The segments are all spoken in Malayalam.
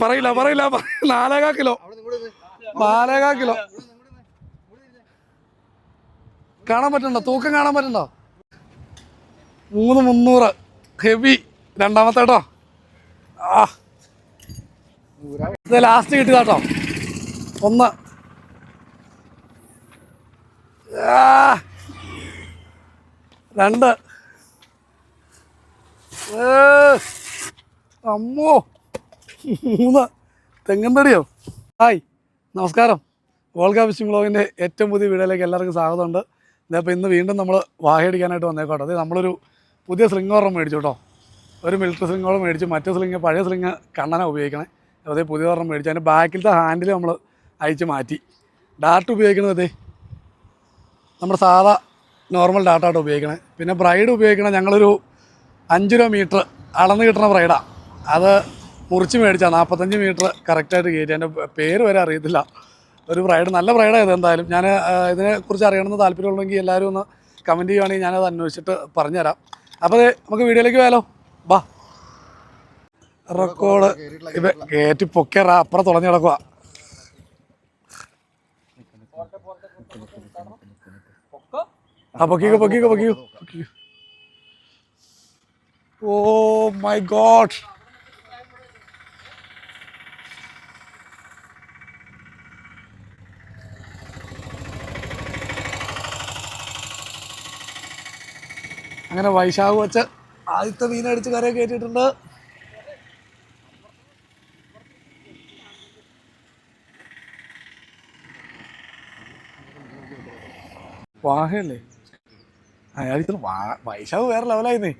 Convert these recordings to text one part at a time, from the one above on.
പറയില്ല പറയില്ല നാലേകാ കിലോ. നാലേകാ കിലോ. കാണാൻ പറ്റണ്ടോ? തൂക്കം കാണാൻ പറ്റണ്ടോ? മൂന്ന് മുന്നൂറ്. ഹെവി. രണ്ടാമത്തെ കേട്ടോ. ആ. ഇത് ലാസ്റ്റ് കിട്ടിയതാട്ടോ ഒന്ന്. രണ്ട്. അമ്മോ. മൂന്ന് തെങ്ങന്തടിയോ ഹായ് നമസ്കാരം. വോൾഗ ഫിഷിംഗ് ബ്ലോഗിന്റെ ഏറ്റവും പുതിയ വീഡിയോയിലേക്ക് എല്ലാവർക്കും സ്വാഗതമുണ്ട്. ഇതപ്പോൾ ഇന്ന് വീണ്ടും നമ്മൾ വാഹയടിക്കാനായിട്ട് വന്നേക്കോട്ടെ. അത് നമ്മളൊരു പുതിയ സ്ലിംഗ് ഒരെണ്ണം മേടിച്ചു കേട്ടോ. ഒരു മിലിറ്ററി സ്ലിങ്ങോളം മേടിച്ചു. മറ്റേ സ്ലിംഗ് പഴയ സ്ലിംഗ് കണ്ണന ഉപയോഗിക്കണേ. അതേ പുതിയ ഓർമ്മ മേടിച്ചു. അതിന്റെ ബാക്കിലത്തെ ഹാൻഡിൽ നമ്മൾ അയച്ച് മാറ്റി. ഡാർട്ട് ഉപയോഗിക്കുന്നത് അതേ നമ്മുടെ സാധാ നോർമൽ ഡാറ്റായിട്ട് ഉപയോഗിക്കണേ. പിന്നെ ബ്രൈഡ് ഉപയോഗിക്കണേ ഞങ്ങളൊരു അഞ്ച് രൂപ മീറ്റർ അളന്ന് കിട്ടുന്ന ബ്രൈഡാണ് അത് മുറിച്ച് മേടിച്ചാൽ നാൽപ്പത്തഞ്ച് മീറ്റർ കറക്റ്റായിട്ട് കയറ്റി. എന്റെ പേര് വരെ അറിയത്തില്ല. ഒരു ബ്രൈഡ് നല്ല ബ്രൈഡായത് എന്തായാലും. ഞാൻ ഇതിനെക്കുറിച്ച് അറിയണമെന്ന് താല്പര്യമുള്ളെങ്കിൽ എല്ലാവരും ഒന്ന് കമന്റ് ചെയ്യുവാണെങ്കിൽ ഞാനത് അന്വേഷിച്ചിട്ട് പറഞ്ഞുതരാം. അപ്പോൾ നമുക്ക് വീഡിയോയിലേക്ക് പോയാലോ? ബാ. റെക്കോർഡ് ഇവ കയറ്റി പൊക്കിയറ അപ്പുറം തുളഞ്ഞു കിടക്കുക ഓ മൈ ഗോഡ് അങ്ങനെ വൈശാഖ് വച്ച് ആദ്യത്തെ മീനടിച്ച് കരയെ കയറ്റിയിട്ടുണ്ട്. വാഹയല്ലേ? അയാൾ വാ വൈശാഖ് വേറെ ലെവലായിരുന്നേ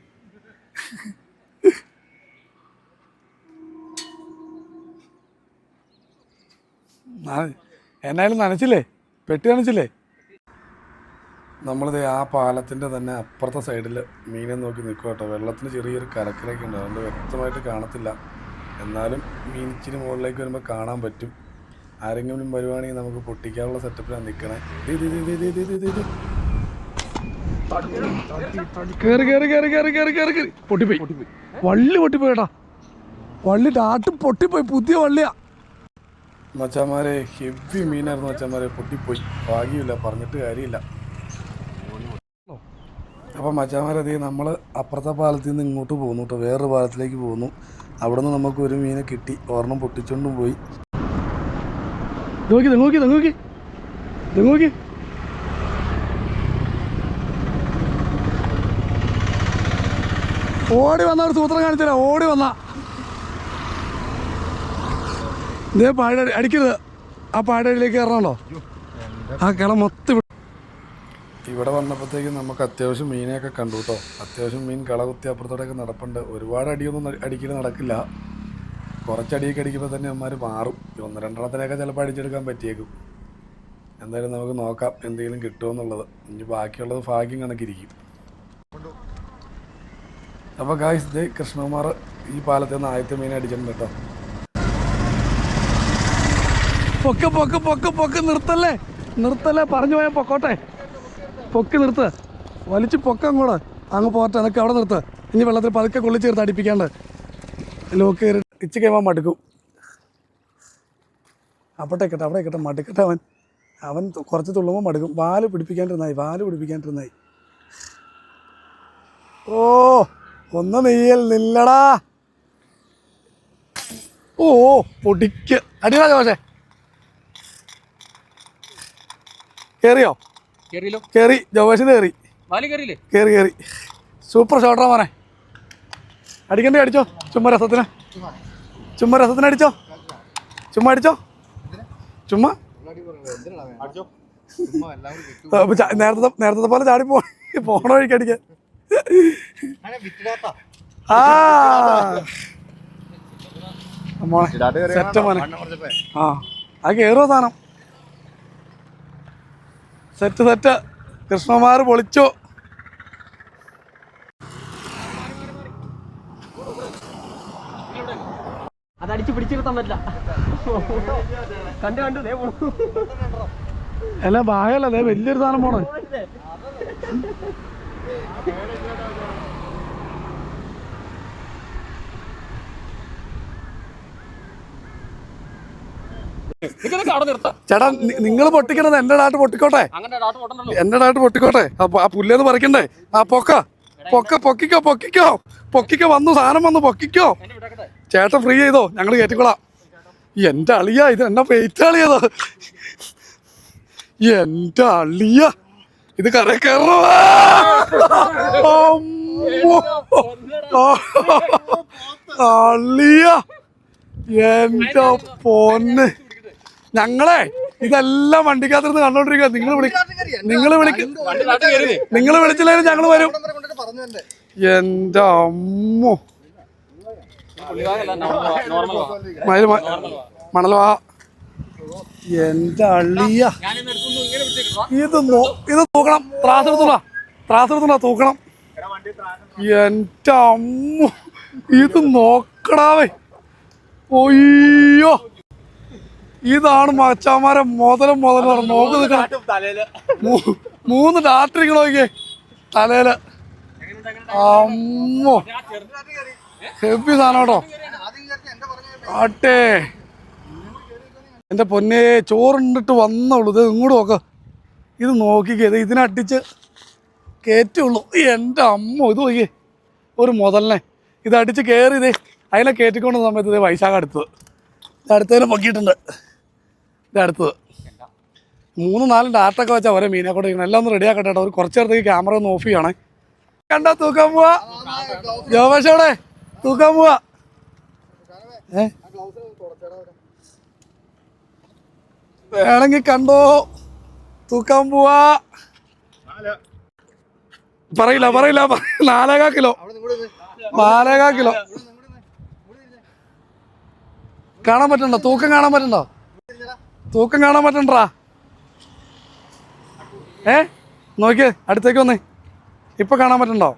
എന്നായാലും നനച്ചില്ലേ? പെട്ടി നനച്ചില്ലേ? നമ്മളിത് ആ പാലത്തിന്റെ തന്നെ അപ്പുറത്തെ സൈഡിൽ മീനെ നോക്കി നിൽക്കുക കേട്ടോ. വെള്ളത്തിന് ചെറിയൊരു കലക്കലൊക്കെ ഉണ്ട്. അതുകൊണ്ട് വ്യക്തമായിട്ട് കാണത്തില്ല. എന്നാലും മീൻ ഇച്ചിരി മുകളിലേക്ക് വരുമ്പോൾ കാണാൻ പറ്റും. ആരെങ്കിലും വരുവാണെങ്കിൽ നമുക്ക് പൊട്ടിക്കാനുള്ള സെറ്റപ്പിലാണ് നിൽക്കണേ കേറി പൊട്ടിപ്പോയി. വള്ളി പൊട്ടിപ്പോയിട്ടാ വള്ളി ഡാട്ട് പൊട്ടിപ്പോയി. പുതിയ വള്ളിയാ. മച്ചാമാരെ ഹെവി മീനായിരുന്നു മച്ചാമാരെ. പൊട്ടിപ്പോയി. ഭാഗ്യമില്ല. പറഞ്ഞിട്ട് കാര്യമില്ല. അപ്പം മച്ചാമാരത് നമ്മൾ അപ്പുറത്തെ പാലത്തിൽ നിന്ന് ഇങ്ങോട്ട് പോകുന്നു കേട്ടോ വേറൊരു പാലത്തിലേക്ക് പോകുന്നു അവിടെ നിന്ന് നമുക്ക് ഒരു മീനെ കിട്ടി. ഒരെണ്ണം പൊട്ടിച്ചോണ്ടും പോയി. നോക്കി നോക്കി നോക്കി. നോക്കി. ഓടി വന്ന ഒരു സൂത്രം കാണിച്ചില്ല ഓടി വന്ന. ഇതേ പാഴ അടിക്കരുത്. ആ പാഴടിയിലേക്ക് കയറണല്ലോ ആ കിള മൊത്തം ഇവിടെ- വന്നപ്പോഴത്തേക്കും നമുക്ക് അത്യാവശ്യം മീനെയൊക്കെ കണ്ടു കേട്ടോ. അത്യാവശ്യം മീൻ കള കുത്തി അപ്പുറത്തോടെയൊക്കെ നടപ്പുണ്ട്. ഒരുപാട് അടിയൊന്നും അടിക്കൽ നടക്കില്ല. കുറച്ചടിയൊക്കെ അടിക്കുമ്പോൾ തന്നെ അമ്മമാർ മാറും. ഒന്ന് രണ്ടെണ്ണത്തിനൊക്കെ ചിലപ്പോൾ അടിച്ചെടുക്കാൻ പറ്റിയേക്കും. എന്തായാലും നമുക്ക് നോക്കാം എന്തെങ്കിലും കിട്ടുമെന്നുള്ളത് ഇനി ബാക്കിയുള്ളത് ഭാഗ്യം കണക്കിരിക്കും. അപ്പോൾ ഗായ്സ് ദേ കൃഷ്ണകുമാർ ഈ പാലത്തിൽ നിന്ന് ആദ്യത്തെ മീൻ അടിച്ചിട്ടുണ്ട് കേട്ടോ. പൊക്ക പൊക്ക പൊക്ക പൊക്ക് നിർത്തല്ലേ? നിർത്തല്ലേ? പറഞ്ഞു പോയാൽ പൊക്കോട്ടെ. പൊക്കി നിർത്ത്. വലിച്ചു പൊക്കം അങ്ങോട്ട് അങ്ങ് പോട്ടെ അതൊക്കെ അവിടെ നിർത്ത്. ഇനി വെള്ളത്തിൽ പതുക്കെ കൊള്ളി ചേർത്ത് അടിപ്പിക്കാണ്ട്. ലോക്ക് കയറി ഇച്ച് കഴിയുമ്പോൾ മടുക്കും. അവിടെ കിട്ടെ അവിടെ കിട്ടെ മടുക്കട്ടെ അവൻ. അവൻ കുറച്ച് തുള്ളുമ്പോൾ മടുക്കും. വാൽ പിടിപ്പിക്കാണ്ടിരുന്നായി വാൽ പിടിപ്പിക്കാണ്ടിരുന്നായി. ഓ ഒന്ന് നെയ്യൽ നില്ലടാ. ഓ പൊടിക്ക്. അടിവാ ജോഷേ കേറിയോ? കേറിയല്ലോ? കേറി ജോവേഷിന് കേറി. വാലി കയറിയില്ലേ കേറി കേറി. സൂപ്പർ ഷോട്ടറാ മോനെ. അടിക്കണ്ടേ അടിച്ചോ? ചുമ്മാ രസത്തിന്. ചുമ്മാ രസത്തിന് അടിച്ചോ? ചുമ്മാ അടിച്ചോ? ചുമ്മാ. നേരത്തെ നേരത്തെ പോലെ ചാടി പോ പോണ വഴിക്ക് അടിക്കാൻ. ആ. മോനെ. സെറ്റ മോനെ ആ ആ കേറുമോ സാധനം? Set set. കൃഷ്ണമാർ പൊളിച്ചു. അതടിച്ച് പിടിച്ചിരുത്താൻ പറ്റില്ല. കണ്ടു കണ്ടു ദേ പോണു. അല്ല ഭാഗല്ല ദേ വലിയൊരു സാധനം പോണേ നിനക്ക് അവിടെ നിർത്താം ചേട്ടാ നിങ്ങൾ പൊട്ടിക്കണത് എന്റെ ഡാട്ട് പൊട്ടിക്കോട്ടെ? എന്റെ ഡാട്ട് പൊട്ടിക്കോട്ടെ? ആ പുല്ലേന്ന് പറിക്കണ്ടേ? ആ പൊക്ക. പൊക്ക പൊക്കിക്കോ പൊക്കിക്കോ. പൊക്കിക്കോ വന്നു സാധനം വന്നു പൊക്കിക്കോ. ചേട്ടൻ ഫ്രീ ചെയ്തോ? ഞങ്ങൾ കയറ്റിക്കോളാം എന്റെ അളിയ ഇത് എന്നാ പെയ്റ്റ് അളിയതോ? എന്റെ അളിയ ഇത് കര കയറോ അളിയ എന്റെ പൊന്ന്. ഞങ്ങളെ ഇതെല്ലാം വണ്ടിക്കകത്തിരുന്ന് കണ്ടോണ്ടിരിക്കുക നിങ്ങൾ വിളി നിങ്ങൾ വിളിക്ക നിങ്ങൾ വിളിച്ചില്ലെങ്കിലും ഞങ്ങൾ വരും. എന്റെ അമ്മോ. നോർമൽ മയിൽ മ- മണൽ വാ. എന്റെ അള്ളിയ ഇത് ഇത് നോ- ഇത് തൂക്കണം. ത്രാസെടുത്തുള്ള എടുത്തോളാ തൂക്കണം. എന്റെ അമ്മ. ഇത് നോക്കടാവേ ഒയ്യോ ഇതാണ് മച്ചാമാരെ മുതലും മുതലും നോക്ക് നിൽക്കണം. മൂന്ന് ഡാക്ടറികൾ നോക്കിയേ? തലയിൽ. അമ്മോ. ഹെവി സാധനം കേട്ടോ. ആട്ടേ. എന്റെ പൊന്നെ ചോറുണ്ടിട്ട് വന്നുള്ളൂ ഇത് ഇങ്ങോട്ട് നോക്ക. ഇത് നോക്കിക്കേ ഇത് ഇതിനടിച്ച് കയറ്റുള്ളൂ എന്റെ അമ്മ ഇത് നോക്കിയേ. ഒരു മുതലിനെ. ഇത് അടിച്ച് കയറി ഇതേ അതിനെ കയറ്റിക്കൊണ്ട സമയത്ത് ഇതേ വൈശാഖ അടുത്തത്. ഇത് അടുത്തതിനെ പൊക്കിയിട്ടുണ്ട്. ഇത് അടുത്തത്. മൂന്ന് നാല് ഡാറ്റൊക്കെ വെച്ചാൽ ഒരേ മീനെ ഇരിക്കണം. എല്ലാം ഒന്ന് റെഡി ആക്കട്ടെ ഒരു കുറച്ച് നേരത്തേക്ക് ക്യാമറ ഒന്ന് ഓഫ് ചെയ്യണേ കണ്ട തൂക്കാൻ പോവാ? ജോമേഷോടെ തൂക്കാൻ പോവാ? വേണമെങ്കിൽ കണ്ടോ? തൂക്കാൻ പോവാ? പറയില്ല പറയില്ല നാലേകാ കിലോ. നാലേകാ കിലോ. കാണാൻ പറ്റണ്ടോ? തൂക്കം കാണാൻ പറ്റണ്ടോ? തൂക്കം കാണാൻ പറ്റണ്ടാ ഏ? നോക്കിയേ അടുത്തേക്ക് വന്നേ. ഇപ്പൊ കാണാൻ പറ്റണ്ടോ?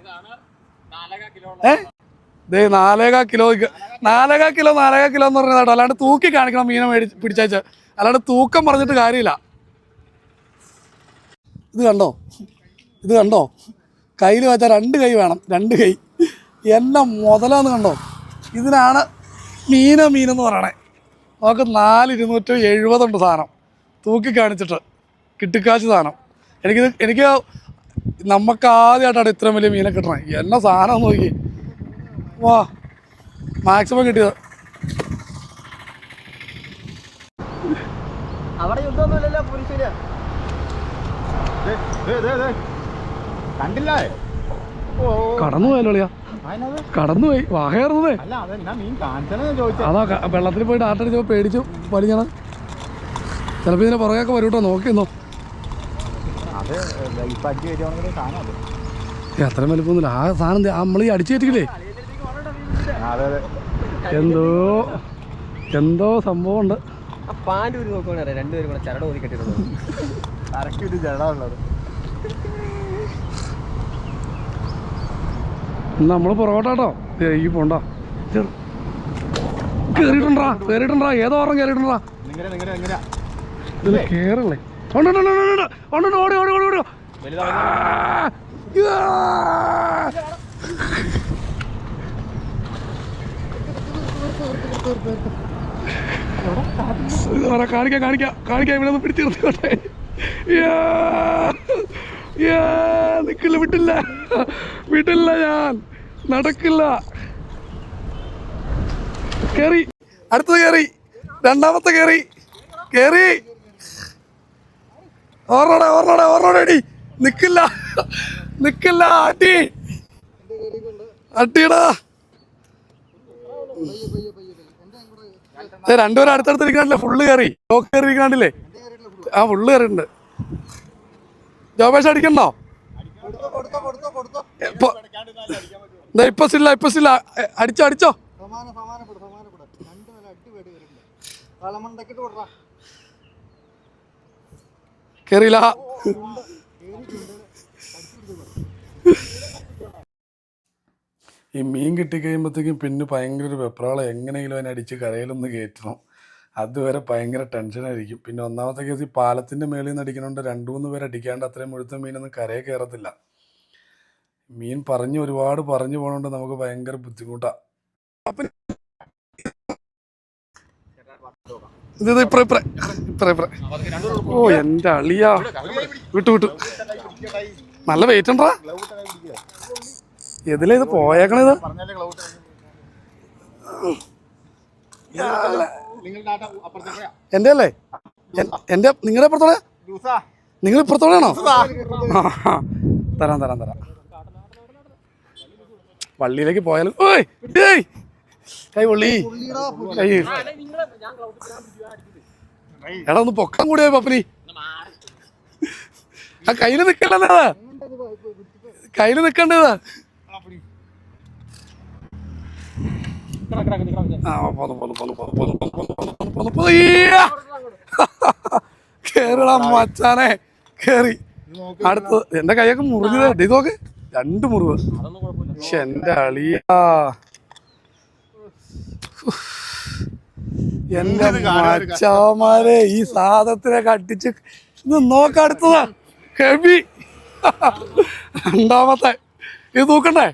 ഏ? ദേ നാലേകാ കിലോ നാലേകാ കിലോ നാലേകാ കിലോ എന്ന് പറഞ്ഞാൽ അല്ലാണ്ട് തൂക്കി കാണിക്കണം മീനെ മേടി പിടിച്ചയച്ച അല്ലാണ്ട് തൂക്കം പറഞ്ഞിട്ട് കാര്യമില്ല. ഇത് കണ്ടോ? ഇത് കണ്ടോ? കയ്യിൽ വെച്ചാൽ രണ്ട് കൈ വേണം രണ്ട് കൈ. എല്ലാം മുതലാന്ന് കണ്ടോ? ഇതിനാണ് മീന മീനെന്ന് പറയണേ. നമുക്ക് നാല് ഇരുന്നൂറ്റി എഴുപതുണ്ട് സാധനം. തൂക്കി കാണിച്ചിട്ട് കിട്ടിക്കാശ് സാധനം. എനിക്ക് എനിക്ക് നമുക്ക് ആദ്യമായിട്ടാണ് ഇത്രയും വലിയ മീനെ കിട്ടണേ. എന്നെ സാധനം നോക്കി. വാ. മാക്സിമം കിട്ടിയത്. അവിടെ യുദ്ധമൊന്നുമില്ലല്ലോ പുരുഷന് കണ്ടില്ലേ? ഓ. കടന്നു പോയല്ലോ അളിയാ വാഹയറുന്നത് അതാ വെള്ളത്തിൽ പോയിട്ട് ആട്ടടിച്ചപ്പോൾ പേടിച്ചു വലിഞ്ഞാണ് ചിലപ്പോൾ ഇതിനെ പുറകെയൊക്കെ വരൂട്ടോ നോക്കിയെന്നോ അത്രയും വലിപ്പമൊന്നുമില്ല. ആ സാധനം നമ്മൾ ഈ അടിച്ചു കയറ്റിക്കില്ലേ? എന്തോ എന്തോ സംഭവം ഉണ്ട് ആ പാന്റെ ഒരു നോക്കുവാണെങ്കിൽ രണ്ടുപേരും കൂടെ ചരട് ഓതി കെട്ടിരുന്നത് കറക്റ്റ് ഒരു നമ്മൾ പുറകോട്ടാട്ടോ ദേ ഈ പോണ്ട. കേറിയിട്ടുണ്ടാ കേറിയിട്ടുണ്ടാ ഏതോ ഓർമ്മ കേറിയിട്ടുണ്ടാ ഇതിൽ കേറല്ലേ. ഉണ്ട്, ഓടി ഓടി ഓടി ഓടി! കാണിക്കാം കാണിക്കാം കാണിക്കാം. ഇവിടെ ഒന്ന് പിടിച്ചു നിർത്തിക്കോട്ടെ. നിക്കില്ല വിട്ടില്ല. വിട്ടില്ല ഞാൻ. നടക്കില്ല. കേറി. അടുത്തത് കേറി. രണ്ടാമത്തെ കേറി. കേറി. ഓർണോടെ ഓർണോടെ ഓർണോടെ അടി. നിക്കില്ല. നിക്കില്ല അടി. അടിയടാ. ദേ രണ്ടുപേരും അടുത്തടുത്ത് ഇരിക്കാണ്ടല്ലേ ഫുള്ള് കയറി ലോക്ക് കയറി ആ ഫുള്ള് കയറിയിട്ടുണ്ട് ജോബേഷ് അടിക്കണ്ടോ? ഇപ്പൊ സില്ല ഇപ്പൊ സില്ല അടിച്ചോ അടിച്ചോ. കേറിയില്ല. ഈ മീൻ കിട്ടിക്കഴിയുമ്പോഴത്തേക്കും പിന്നെ ഭയങ്കര ഒരു വെപ്രാളം. എങ്ങനെയെങ്കിലും അതിനെ അടിച്ച് കരയിലൊന്ന് കയറ്റണം. അതുവരെ ഭയങ്കര ടെൻഷനായിരിക്കും പിന്നെ ഒന്നാമത്തെ കേസ് ഈ പാലത്തിന്റെ മേളിൽ നിന്ന് അടിക്കണോണ്ട് രണ്ട് മൂന്ന് പേര് അടിക്കാണ്ട് അത്രയും മുഴുത്ത മീനൊന്നും കരയെ കയറത്തില്ല. മീൻ പറഞ്ഞ് ഒരുപാട് പറഞ്ഞു പോകണോണ്ട് നമുക്ക് ഭയങ്കര ബുദ്ധിമുട്ടാണ് ഇത് ഓ എന്റെ അളിയാ. വിട്ടു വിട്ടു. നല്ല വെയിറ്റ് ഉണ്ടാ എതിലാ ഇത് പോയേക്കണത്? എന്റെ എന്റെ അല്ലേ എന്റെ എന്റെ നിങ്ങളുടെ അപ്പുറത്തോടെ നിങ്ങൾ ഇപ്പുറത്തോടെയാണോ? തരാം തരാം തരാം. പള്ളിയിലേക്ക് പോയാലും ഓയ് ഏയ് കൈ പൊള്ളി കൈ എടാ ഒന്ന് പൊക്കം കൂടിയ പപ്പനി ആ കയ്യിൽ നിക്കണ്ടതാ കയ്യിൽ നിക്കണ്ടതാ കേരള മച്ചാനെ കേറി അടുത്തത് എന്റെ കൈയൊക്കെ മുറിഞ്ഞത് ഇത് രണ്ട് മുറിവ്. പക്ഷെ എന്റെ അളിയാ എന്റെ മച്ചാമാരെ ഈ സാധനത്തിനെ കട്ടിച്ച് ഇത് നോക്കടുത്തതാ ഹെവി. രണ്ടാമത്തെ. ഇത് തൂക്കണ്ടേ?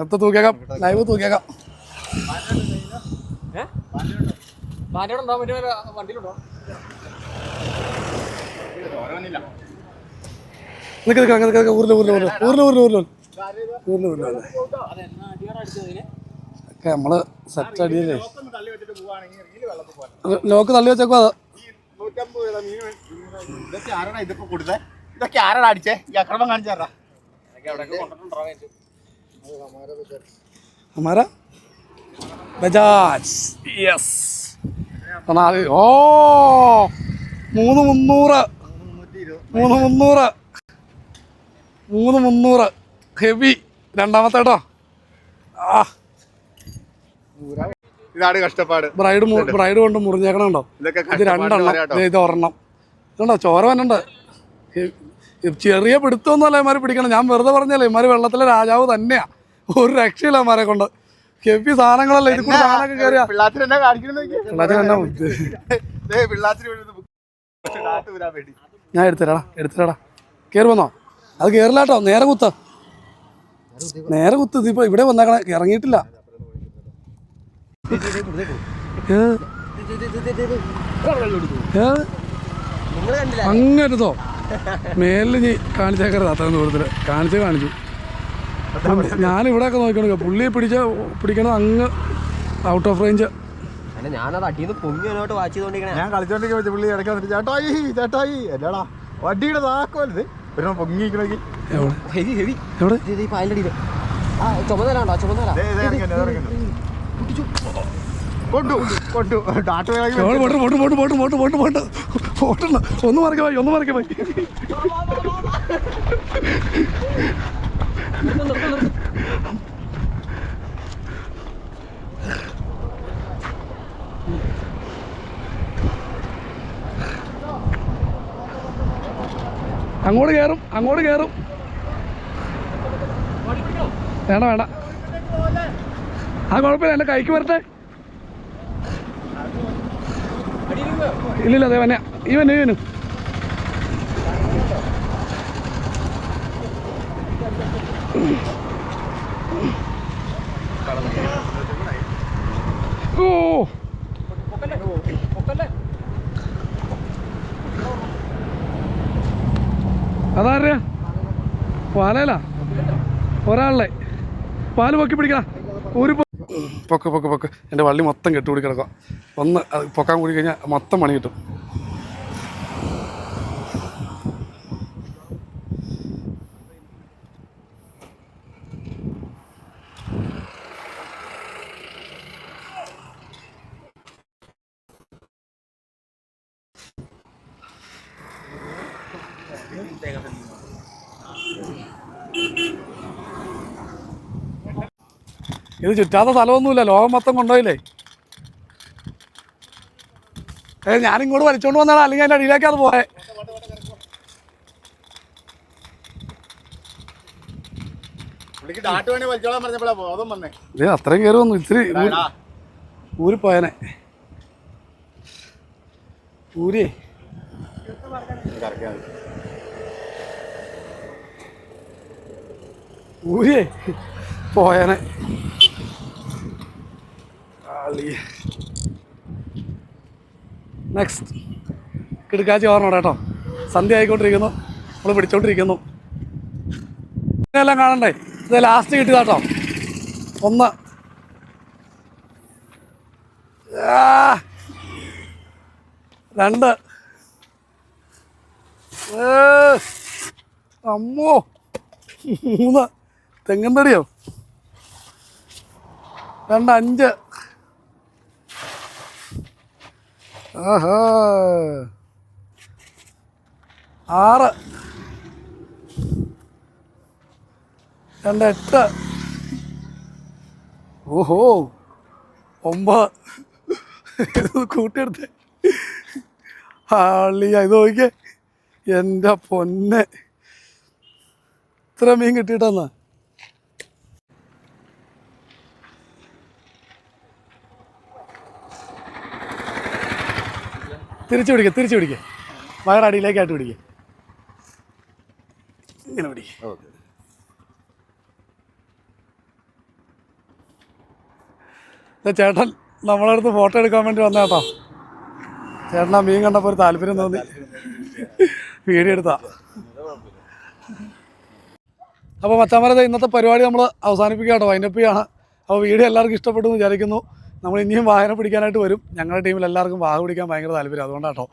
എത്ര തൂക്കിയേക്കാം. ലൈവ് തൂക്കിയേക്കാം. വണ്ടിയിലുണ്ടോ? നിൽക്ക് നിൽക്ക് നിൽക്ക് നിൽക്ക് ഊരില് ഊരില് ഊരില് ഊരില് ഊരില് ഊരില് ഊരില് ഊരില് ഊരില് ഒക്കെ നമ്മള് സെറ്റ് അടിയല്ലേ തള്ളി വെച്ചിട്ട് പോവാണെങ്കിൽ ഇതില് വെള്ളത്തിൽ പോകാൻ ലോക്ക് തള്ളി വെച്ചേക്കോ അത് നൂറ്റമ്പത് രൂപ മീൻ മേ- ഇതൊക്കെ ആരാടാ ഇതൊക്കെ കൊടുത്തേ ഇതൊക്കെ ആരാടാ അടിച്ചേ ഈ അക്രമം കാണിച്ചാറാ हमारा ബജാജ് യെസ് ഓ മൂന്ന് മുന്നൂറ് മുന്നൂറ്റി ഇരുപത് മൂന്ന് മുന്നൂറ് മൂന്ന് മുന്നൂറ്. ഹെവി. രണ്ടാമത്തെ കേട്ടോ ആ. ഇതാണ് കഷ്ടപ്പാട്. ബ്രൈഡ് ബ്രൈഡ് കൊണ്ട് മുറിഞ്ഞേക്കണുണ്ടോ? ഇത് രണ്ടെണ്ണം. ഇത് ഒരെണ്ണം. ഇതുണ്ടോ? ചോര വന്നുണ്ട് ചെറിയ പിടുത്തമൊന്നുമല്ല ഇമാര് പിടിക്കണം ഞാൻ വെറുതെ പറഞ്ഞല്ലേ ഇമാര് വെള്ളത്തിലെ രാജാവ് തന്നെയാ. ഒരു രക്ഷയില്ല ഇമാരെ കൊണ്ട്. ഹെവി സാധനങ്ങളല്ലേ ഇത് കൂടി സാധനമൊക്കെ കയറിയാ ഞാൻ എടുത്തരാടാ എടുത്തരാടാ കയറി വന്നോ? അത് കയറില്ലാട്ടോ നേരെ കുത്ത. നേരെ കുത്ത് ഇതിപ്പോ ഇവിടെ വന്നേക്കണേ ഇറങ്ങിയിട്ടില്ല. അങ്ങരുതോ മേലിൽ നീ കാണിച്ചേക്കരുത് അത്ര ദൂരത്തിൽ. കാണിച്ച് കാണിച്ചു. ഞാൻ ഇവിടെയൊക്കെ നോക്കണ പുള്ളിയെ പിടിച്ച പിടിക്കണത് അങ്ങ് ഔട്ട് ഓഫ് റേഞ്ച് ഞാനത് അടിയിൽ നിന്ന് പൊങ്ങി വാച്ച് ചെയ്തോണ്ടിരിക്കണേ. ഞാൻ കളിച്ചോണ്ടിരിക്കുമ്പോ വെച്ച് പുള്ളി ഇടയ്ക്ക് വന്നിട്ട് ചേട്ടായി ചേട്ടായി അല്ലടാ വണ്ടിയുടെ താക്കോലത് ഒരു പൊങ്ങിക്കണമെങ്കിൽ ഹെവി ഹെവി എവിടെ? പാലടിയിൽ ആ ചുമതല. ഉണ്ടോ ചുമതല കൊണ്ടു കൊണ്ടു. ഒന്ന് മറക്ക പോയി ഒന്ന് മറക്ക പോയി അങ്ങോട്ട് കയറും അങ്ങോട്ട് കയറും വേണ്ട വേണ്ട. ആ കുഴപ്പമില്ല. എന്റെ കൈക്ക് വരട്ടെ. ഇല്ലില്ല അതേ വന്നെ ഇവന് ഇവന് പാലല്ല ഒരാളെ പാൽ പൊക്കി പിടിക്കണ ഒരു പൊക്ക് പൊക്ക് പൊക്ക്. എന്റെ വള്ളി മൊത്തം കെട്ടുകൂടി കിടക്കുക ഒന്ന് പൊക്കാൻ കൂടി കഴിഞ്ഞാൽ മൊത്തം പണി കിട്ടും. ചുറ്റാത്ത സ്ഥലമൊന്നുമില്ല. ലോകം മൊത്തം കൊണ്ടുപോയില്ലേ? ഏ ഞാനിങ്ങോട്ട് വലിച്ചോണ്ട് വന്നാണ് അല്ലെങ്കിൽ അതിന്റെ അടിയിലേക്ക് അത് പോയെ. അത്രയും കയറി വന്നു. ഇത്തിരി ഊരി- പോയനെ. ഊരി. ഊരി. ഊരിയേ പോയനെ. ആളി നെക്സ്റ്റ് കിടക്കാച്ചി ഓർമ്മ കേട്ടോ. സന്ധ്യ ആയിക്കൊണ്ടിരിക്കുന്നു. നമ്മൾ പിടിച്ചോണ്ടിരിക്കുന്നു. ഇതിനെല്ലാം കാണണ്ടേ? ഇത് ലാസ്റ്റ് കിട്ടിയതാട്ടോ ഒന്ന്. രണ്ട്. അമ്മോ. മൂന്ന്. തെങ്ങൻ തടിയോ? രണ്ട് അഞ്ച്. ആറ്. രണ്ട് എട്ട്. ഓഹോ. ഒമ്പത്. കൂട്ടിയെടുത്ത്. ആളിയ ഇത് നോക്കിയേ. എന്റെ പൊന്നെ. ഇത്ര മീൻ കിട്ടിയിട്ടെന്നാ. തിരിച്ചു പിടിക്കുക തിരിച്ചു പിടിക്കുക വയറടിയിലേക്കായിട്ട് പിടിക്കുക ഇങ്ങനെ പിടിക്കുക ഓക്കെ. ചേട്ടൻ നമ്മളെ അടുത്ത് ഫോട്ടോ എടുക്കാൻ വേണ്ടി വന്ന കേട്ടോ ചേട്ടനാ മീൻ കണ്ടപ്പോൾ ഒരു താല്പര്യം തോന്നി. വീഡിയോ എടുത്താ. അപ്പോൾ മച്ചാമരത്തെ ഇന്നത്തെ പരിപാടി നമ്മൾ അവസാനിപ്പിക്കുക കേട്ടോ വൈൻഡപ്പ് ചെയ്യാണ്. അപ്പോൾ വീഡിയോ എല്ലാവർക്കും ഇഷ്ടപ്പെട്ടു എന്ന് വിചാരിക്കുന്നു. നമ്മൾ ഇനിയും വാഹനം പിടിക്കാനായിട്ട് വരും. ഞങ്ങളുടെ ടീമിൽ എല്ലാവർക്കും വാഹനം പിടിക്കാൻ ഭയങ്കര താല്പര്യം. അതുകൊണ്ടാട്ടോ.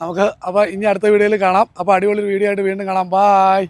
നമുക്ക് അപ്പോൾ ഇനി അടുത്ത വീഡിയോയിൽ കാണാം. അപ്പോൾ അടിപൊളി വീഡിയോ ആയിട്ട് വീണ്ടും കാണാം. ബായ്